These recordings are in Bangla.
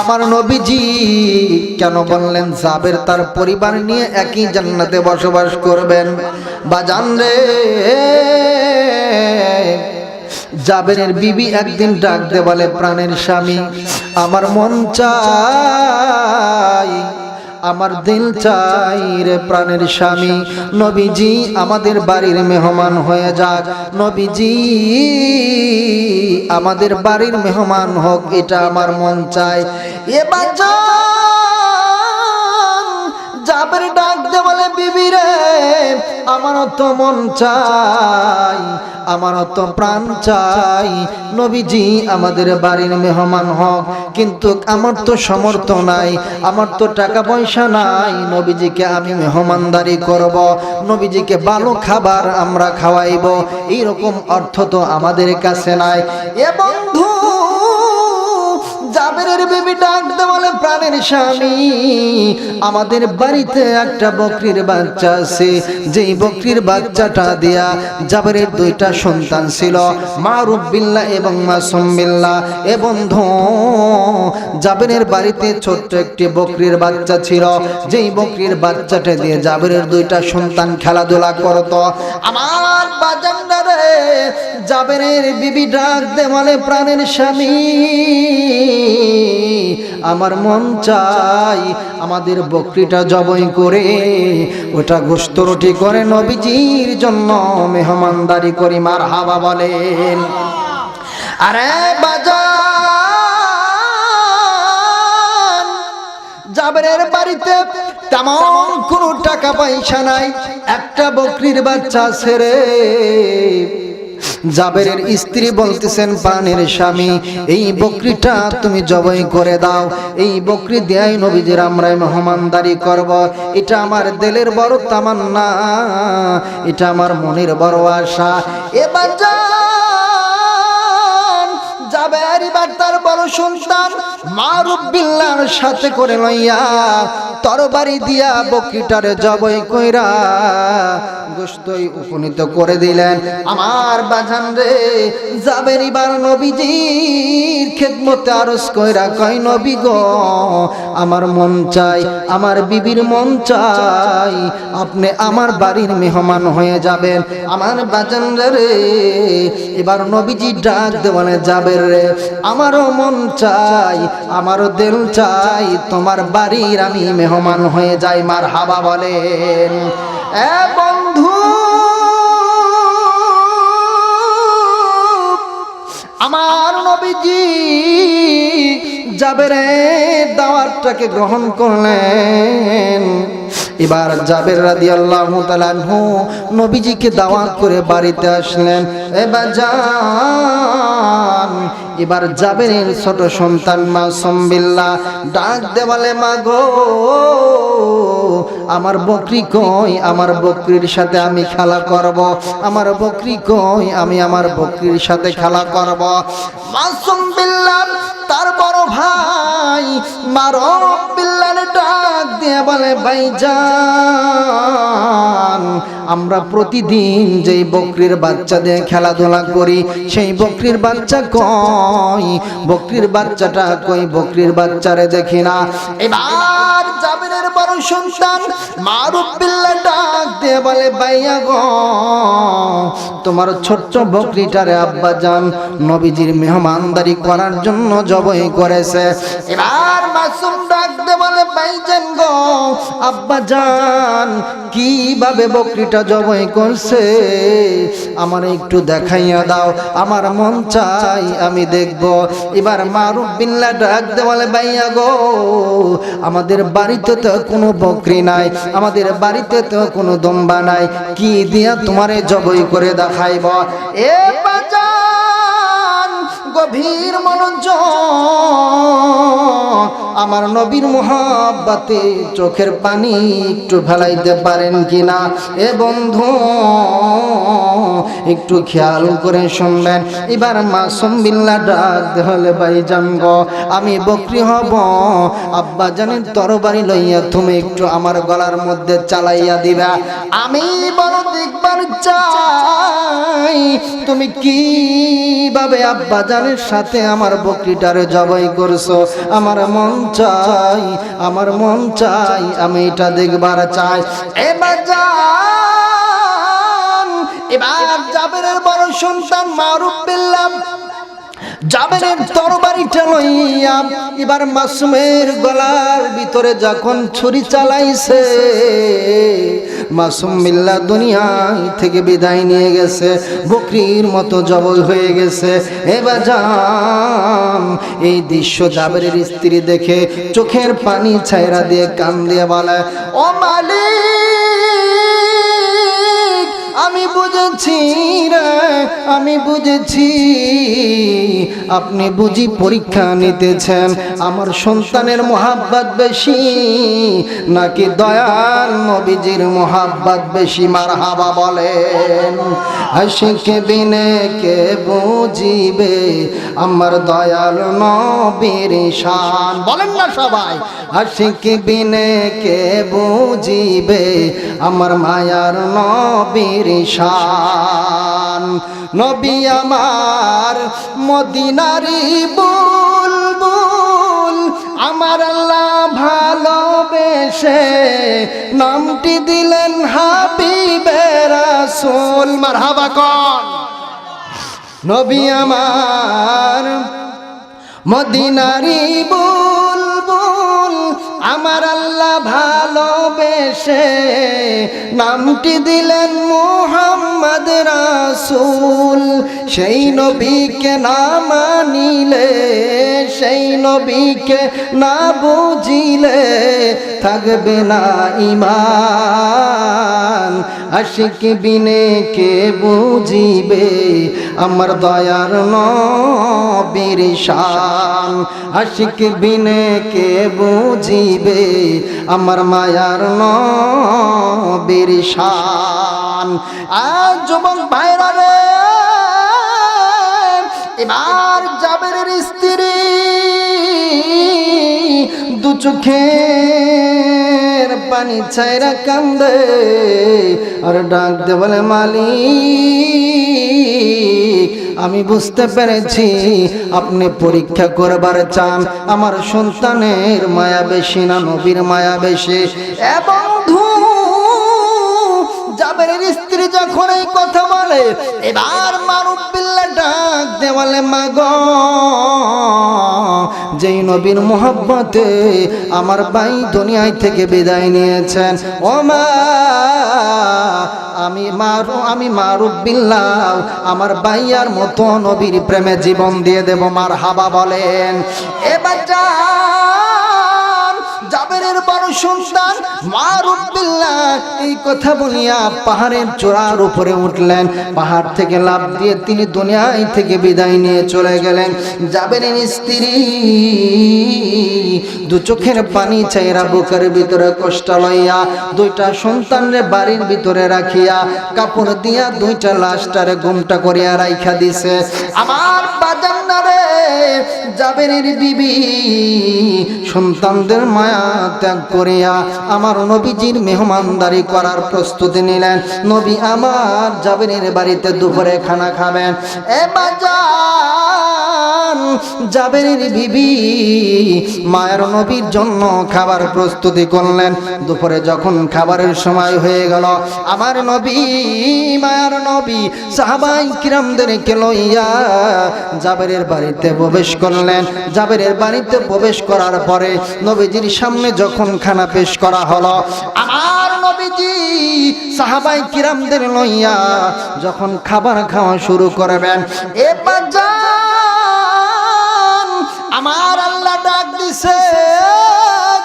আমার নবীজি কেন বললেন, জাবের তার পরিবার নিয়ে একই জান্নাতে বসবাস করবেন? বা জানরে জাবেরের বিবি একদিন ডাক দেওয়ালে প্রাণের স্বামী, আমার মন চাই আমার দিল চাই রে প্রাণের স্বামী। নবীজি, আমাদের বাড়ির মেহমান হয়ে যাক। নবীজি, আমাদের বাড়ির মেহমান হোক, এটা আমার মন চায়। এবার যাবের ডাক দে বলে, বিবি রে আমারও তো মন চাই আমারও তো প্রাণ চাই। নবীজি আমাদের বাড়ির মেহমান হোক, কিন্তু আমার তো সমর্থ নাই, আমার তো টাকা পয়সা নাই। নবীজিকে আমি মেহমানদারি করব, নবীজিকে ভালো খাবার আমরা খাওয়াইব। এইরকম অর্থ তো আমাদের কাছে নাই। এ বন্ধু জাবেরের বিবি ডাক দে বলে, প্রাণের স্বামী, আমাদের বাড়িতে একটা বকরির বাচ্চা আছে। যেই বকরির বাচ্চাটা দিয়া জাবেরের দুইটা সন্তান ছিল মারুফ বিল্লাহ এবং মাসুম বিল্লাহ এ বন্ধু, জাবেরের বাড়িতে ছোট্ট একটি বকরির বাচ্চা ছিল। যেই বকরির বাচ্চাটা দিয়ে জাবেরের দুইটা সন্তান খেলাধুলা করত। আমার জাবেরের বিবি ডাক দে বলে, প্রাণের স্বামী, আমার মন চাই, আমাদের বকরিটা জবই করে, ওটা গোস্ত রুটি করে নবীজির জন্য মেহমানদারি করি মার হাবা বলেন। আরে বাজার বাড়িতে তেমন কোনো টাকা পয়সা নাই, একটা বকরির বাচ্চা ছেড়ে জাবেরের স্ত্রী বলতেছেন পানের স্বামী, এই বকরিটা তুমি জবাই করে দাও। এই বকরি দেয় নবীজির আমরা মহমানদারি করব। এটা আমার দিলের বড় তামান্না, এটা আমার মনের বড় আশা। এবার যাবে এবার তার বড় সন্তান মারুফ বিল্লার সাথে করে লইয়া তরবারি দিয়া বকরিটারে জবই কইরা গোস্তই উপনীত করে দিলেন। আমার বাজান রে যাবেন এবার নবীজির খেদমতে আরস কইরা কয়, নবী গো, আমার মন চাই, আমার বিবির মন চাই, আপনি আমার বাড়ির মেহমান হয়ে যাবেন। আমার বাজান রে, এবার নবীজি ডাক দেওয়ানে যাবে রে আমারও মন চাই, আমারও দিল চাই, তোমার বাড়ির আমি মেহমান হয়ে যাই মার হাবা বলেন। এ বন্ধু, আমার নবীজি যাবে রে দাওয়াতটাকে গ্রহণ করলেন। এবার জাবের রাদি আল্লাহ তালানহু নবীজিকে দাওয়াত করে বাড়িতে আসলেন। এবার যান, এবার জাবেরের ছোট সন্তান মা সম্বিল্লা ডাক দেওয়ালে, মা গো, আমার বকরি কই? আমার বকরির সাথে আমি খেলা করব। আমার বকরি কই? আমি আমার বকরির সাথে খেলা করব। মাসুম বিল্লাহ তার বড় ভাই মারো পিল্লানে ডাক দিয়ে বলে, ভাই যান আমরা প্রতিদিন যেই বকরির বাচ্চা দিয়ে খেলাধুলা করি, সেই বকরির বাচ্চা কই? বকরির বাচ্চাটা কই? বকরির বাচ্চারে দেখি না। এবার জাবিরের বড় সন্তান মারুফ বিল্লাহ ডাক দিয়ে বলে, ভাইয়া গো, তোমার ছোট্ট বকরিটারে আব্বা যান নবীজির মেহমানদারি করার জন্য জবই করেছে। এবার মাসুম ডাক দিয়ে বলে, ভাইজান গো আব্বা যান কীভাবে বকরিটা জবই করছে? আমার একটু দেখাইয়া দাও, আমার মন চাই, আমি দেখব। এবার মারুফ বিল্লা ডাক দে বলে, ভাইয়া গো, আমাদের বাড়িতে তো কোনো বকরি নাই, আমাদের বাড়িতে তো কোনো দম্বা নাই। কি দিয়া তোমারে জবই করে দেখাইব? এ বাজান গভীর মনোযোগ। আমার নবীর মোহাব্বাতে চোখের পানি একটু ফেলাইতে পারেন কিনা? এ বন্ধু, একটু খেয়াল করে শুনবেন। এবার মাসুম বিল্লা ডাক হলে ভাই জানগ আমি বকরি হব। আব্বা জানেন তরবারি লইয়া তুমি একটু আমার গলার মধ্যে চালাইয়া দিবা। আমি বড় দেখবার চাই, তুমি কীভাবে আব্বা জানের সাথে আমার বকরিটারে জবাই করছ। আমার মন চাই, আমার মন চাই, আমি এটা দেখবার চাই। এবার যান এবার জাবেরের বড় সন্তান মারুফ বিল্লাহ জাবেরের তরবারিটা লইয়া এবার মাসুমের গলার ভিতরে যখন ছুরি চালাইছে মাসুম মিল্লা দুনিয়ায় থেকে বিদায় নিয়ে গেছে, বকরির মতো জবল হয়ে গেছে। এবার যান এই দৃশ্য জাবেরের স্ত্রী দেখে চোখের পানি ছাইরা দিয়ে কান দিয়ে বলে, ও মালিক, আমি বুঝেছি রে আমি বুঝেছি, আপনি বুঝি পরীক্ষা নিতেছেন। আমার সন্তানের মোহাব্বত বেশি, নাকি দয়াল নবীজির মোহাব্বত বেশি? মার হাবা বলেন। আশিকে বিনে কে বুঝিবে আমার দয়াল নবীর শান? বলেন না সবাই। আশিকে বিনে কে বুঝিবে আমার মায়ার নবীর শান? নবী আমার মদিনারি বুলবুল, আমার আল্লাহ ভালোবেসে নামটি দিলেন হাবিবে রাসূল। মারহাবা কন। নবী আমার মদিনারি বুলবুল আমার আল্লাহ ভালোবেসে নামটি দিলেন মোহাম্মদ রাসুল। সেই নবীকে না মানিলে, সেই নবীকে না বুঝিলে থাকবে না ইমান আশিক বিনে কে বুঝিবে, আমার দয়ার নবীর আশিক বিনে কে বুঝিবে আমার মায়ার নবীর শান। আজ যুবক ভাইরা রে, এবার জাবেরের স্ত্রী দু চোখের পানি ছাইরা কান্দে, আর ডাক দে বলে মালিক আমি বুঝতে পেরেছি। আপনি পরীক্ষা করবার চান। আমার সন্তানের মায়া বেশি না নবীর মায়া বেশি। এবং জাবেরের স্ত্রী যখন এই কথা বলে, এবার মারুফ বিল্লাহ ডাক দেওয়ালে মাগ, যেই নবীর মোহাব্বতে আমার ভাই দুনিয়ায় থেকে বিদায় নিয়েছেন। ও মা আমি মারু, আমি মারুক বিল্লাহ। আমার বাইয়ার মতো নবীর প্রেমে জীবন দিয়ে দেব মার হাবা বলেন। এ যা বড় সন্তান। এই কথা বলিয়া পাহাড়ের চূড়ার উপরে উঠলেন। পাহাড় থেকে লাভ দিয়ে তিনি দুনিয়ায় থেকে বিদায় নিয়ে চলে গেলেন। জাবেরের স্ত্রী। দু চোখের পানি চাইরা বুকের ভিতরে কষ্ট লইয়া দুইটা সন্তানরে বাড়ির ভিতরে রাখিয়া কাপড় দিয়া দুইটা লাশটারে গুমটা করিয়া রাইখা দিছে। আমার জাবেরের বিবি, সন্তানদের মায়া ত্যাগ করিয়া আমার নবীজির মেহমানদারি করার প্রস্তুতি নিলেন। নবী আমার জাবেরের বাড়িতে দুপুরে খানা খাবেন। এ বাজান জাবেরের বিবি মায়ের নবীর জন্য খাবার প্রস্তুতি করলেন। দুপুরে যখন খাবারের সময় হয়ে গেল, আমার নবী, মায়ার নবী, সাহাবাই কিরামদেরকে লইয়া জাবেরের বাড়িতে প্রবেশ করলেন। জাবেরের বাড়িতে প্রবেশ করার পরে নবীজির সামনে যখন খানা পেশ করা হলো, আমার নবীজি সাহাবাই কিরামদের লইয়া যখন খাবার খাওয়া শুরু করবেন এবার যান আমার আল্লাহ ডাক দিছে,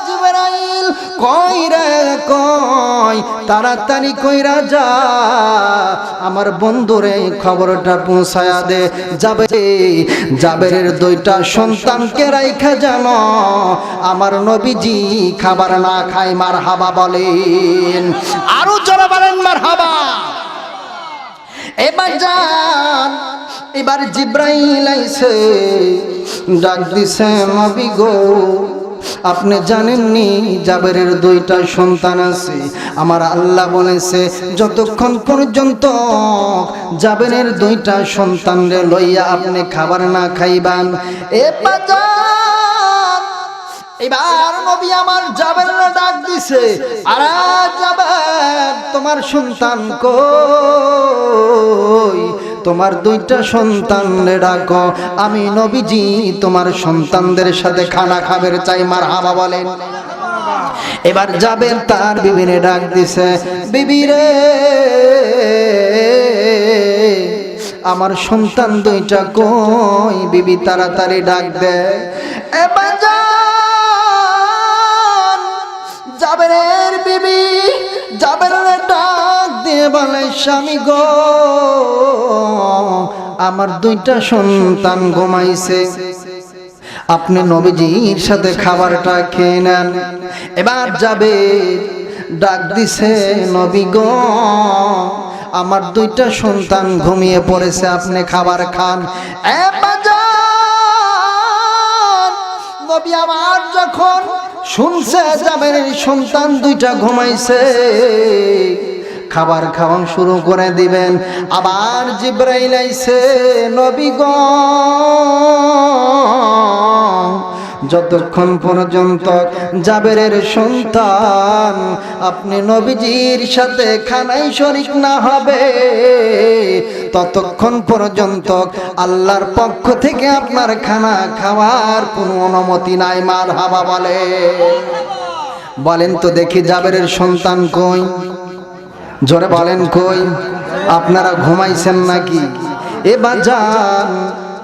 জিবরাইল, কই রে কয় তাড়াতাড়ি কইরা যা আমার বন্ধুরে খবরটা পৌঁছায়া দে। যাবে জাবেরের দুইটা সন্তানকে রাইখা জানো। আমার নবীজি খাবার না খায় মার হাবা বলেন। আরও চলে বলেন মার হাবা এবার যান, এবার জিব্রাইল আইছে। ডাক দিছে, নবী গো, আপনি জানেননি জাবেরের দুইটা সন্তান আছে? আমার আল্লাহ বলেছে, যতক্ষণ পর্যন্ত জাবেরের দুইটা সন্তানরে লইয়া আপনি খাবার না খাইবান, এ এবার নবী আমার যাবেন ডাক দিছে, আর যাবেন তোমার সন্তান কই? তোমার দুইটা সন্তান ডাকো। আমি নবীজি, তোমার সন্তানদের সাথে খানা খাবের চাই মার হাবা বলেন। এবার যাবেন তার বিবিরে ডাক দিছে বিবি রে আমার সন্তান দুইটা কই? বিবি তাড়াতাড়ি ডাক দেয় এবার যান বিবি, জাবেরের ডাক বলে স্বামী গো। আমার দুইটা সন্তান ঘুমাইছে। আপনি নবীজির সাথে খাবারটা খেয়ে নেন। এবার যাবে, ডাক দিছে নবী গো, আমার দুইটা সন্তান ঘুমিয়ে পড়েছে, আপনি খাবার খান। নবী আমার যখন শুনছে যাবেন সন্তান দুইটা ঘুমাইছে খাবার খাওয়ান শুরু করে দিবেন। আবার জিব্রাইল আইছে, নবী গ, যতক্ষণ পর্যন্ত জাবেরের সন্তান আপনি নবীজির সাথে খানাই শরিক না হবে, ততক্ষণ পর্যন্ত আল্লাহর পক্ষ থেকে আপনার খানা খাওয়ার কোনো অনুমতি নাই মার হাবা বলে। বলেন তো দেখি জাবেরের সন্তান কই? জোরে বলেন কই, আপনারা ঘুমাইছেন নাকি? এবার যান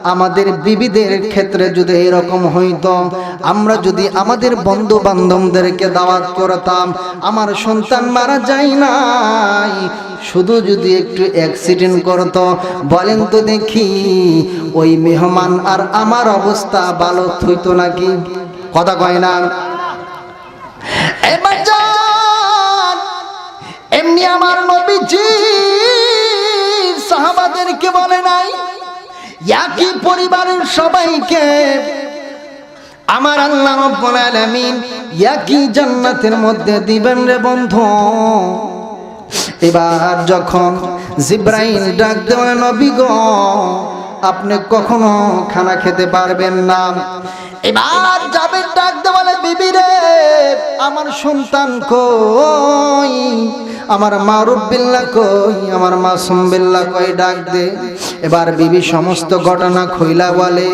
আমাদের বিবিদের ক্ষেত্রে যদি এরকম হইতো, আমরা যদি আমাদের বন্ধু বান্ধবদেরকে দাওয়াত করতাম, আমার সন্তান মারা যায় নাই। শুধু যদি একটু অ্যাক্সিডেন্ট করতো, বলেন তো দেখি, ওই মেহমান আর আমার অবস্থা ভালো হইতো নাকি? কথা কয় না। এবার এমনি আমার নবীজি সাহাবাদেরকে বলে নাই, একই পরিবারের সবাইকে আমার আল্লাহ রব্বুল আলামিন একই জান্নাতের মধ্যে দিবেন রে বন্ধু। এবার যখন জিব্রাইল ডাক দেওয়া নবী গো আপনি কখনো খানা খেতে পারবেন না। এবার যাবেন ডাক দেওয়ালে বিবি রে, আমার সন্তান কই? আমার মারুব বিল্লা কই? আমার মাসুম বিল্লা কই? ডাক দে। এবার বিবি সমস্ত ঘটনা খইলা বলে,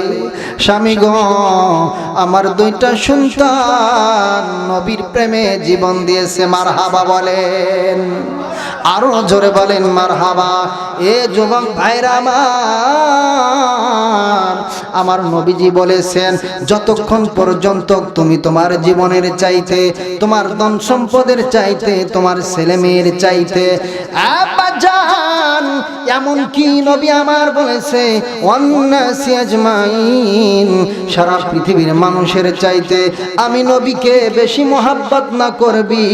স্বামী গ, আমার দুইটা সন্তান নবীর প্রেমে জীবন দিয়েছে। মার হাবা বলেন। আরও জোরে বলেন মার হাবা এ যুবক ভাইরা আমার আমার নবীজি বলেছেন, যতক্ষণ পর্যন্ত তুমি তোমার জীবনের চাইতে, তোমার ধন সম্পদের চাইতে, তোমার ছেলে মেয়ের চাইতে এমন কি নবী আমার বলেছে? সারা পৃথিবীর মানুষের চাইতে আমি নবীকে বেশি মোহাব্বত না করবি,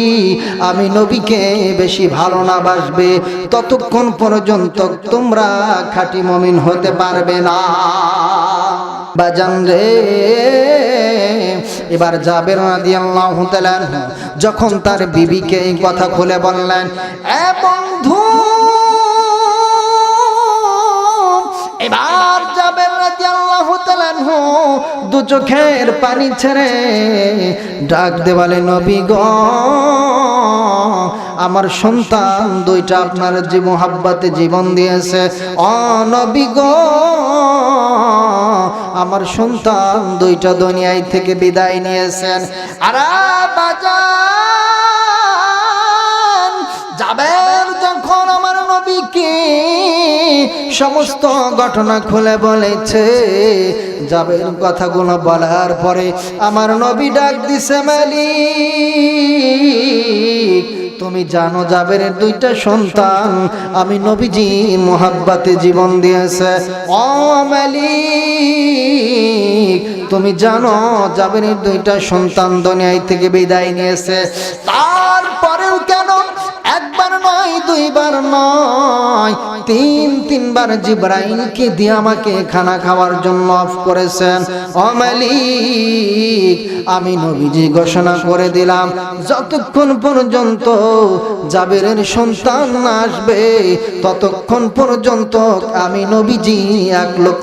আমি নবীকে বেশি ভালো না বাসবে। ততক্ষণ পর্যন্ত তোমরা খাঁটি মমিন হতে পারবে না। বাজান রে, এবার যাবের রাদিয়াল্লাহু তাআলা আনহু যখন তার বিবিকে এই কথা খুলে বললেন, এ বন্ধু এবার যাবেন তাআলা আনহু দু চোখের পানি ছেড়ে ডাক দেওয়ালে নবী গো, আমার সন্তান দুইটা আপনার যে মোহাব্বাতে জীবন দিয়েছে। অনবী গো, আমার সন্তান দুইটা দুনিয়ায় থেকে বিদায় নিয়েছেন। আর সমস্ত ঘটনা খুলে বলেছে। যাবে কথাগুলো বলার পরে আমার নবী ডাক দিছে, মালিক, তুমি জানো জাবেরের দুইটা সন্তান, আমি নবীজি মোহাব্বাতে জীবন দিয়েছে। ও মালিক, তুমি জানো জাবেরের দুইটা সন্তান দুনিয়ায় থেকে বিদায় নিয়েছে। নয় দুইবার নয়, তিন, তিনবার জিব্রাইলকে দিয়ে আমাকে খানা খাওয়ার জন্য অফ করেছেন। ও মালিক, আমি নবীজি ঘোষণা করে দিলাম, যতক্ষণ পর্যন্ত জাবেরের সন্তান আসবে, ততক্ষণ পর্যন্ত আমি নবীজি এক লোক